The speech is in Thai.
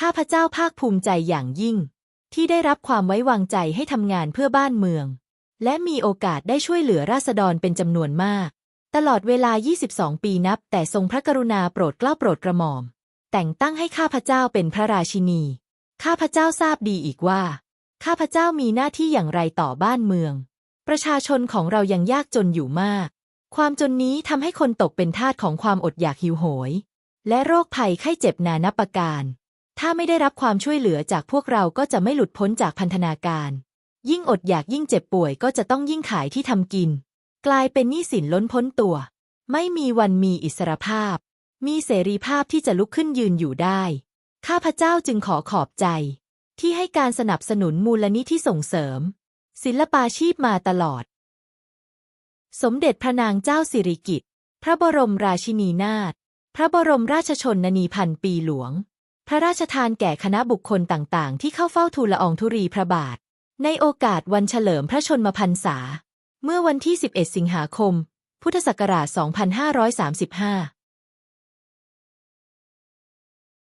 ข้าพเจ้าภาคภูมิใจอย่างยิ่ง ที่ได้รับความไว้วางใจให้ทำงานเพื่อบ้านเมือง และมีโอกาสได้ช่วยเหลือราษฎรเป็นจำนวนมาก ตลอดเวลา 22 ปีนับ แต่ทรงพระกรุณาโปรดเกล้าโปรดกระหม่อม แต่งตั้งให้ข้าพเจ้าเป็นพระราชินี ข้าพเจ้าทราบดีอีกว่า ข้าพเจ้ามีหน้าที่อย่างไรต่อบ้านเมือง ประชาชนของเรายังยากจนอยู่มาก ความจนนี้ทำให้คนตกเป็นทาสของความอดอยากหิวโหย และโรคภัยไข้เจ็บนานับประการ ถ้าไม่ได้รับความช่วยเหลือจากพวกเราก็จะไม่หลุดพ้นจากพันธนาการ ยิ่งอดอยากยิ่งเจ็บป่วยก็จะต้องยิ่งขายที่ทำกิน กลายเป็นหนี้สินล้นพ้นตัว ไม่มีวันมีอิสรภาพ มีเสรีภาพที่จะลุกขึ้นยืนอยู่ได้ ข้าพเจ้าจึงขอขอบใจ ที่ให้การสนับสนุนมูลนิธิส่งเสริม ศิลปาชีพมาตลอด สมเด็จพระนางเจ้าสิริกิติ์พระบรมราชินีนาถพระบรมราชชนนีพันปีหลวง พระราชทานแก่คณะบุคคลต่างๆ ที่เข้าเฝ้าทูลละอองธุรีพระบาท ในโอกาสวันเฉลิมพระชนมพรรษา เมื่อวันที่ 11 สิงหาคม พุทธศักราช 2535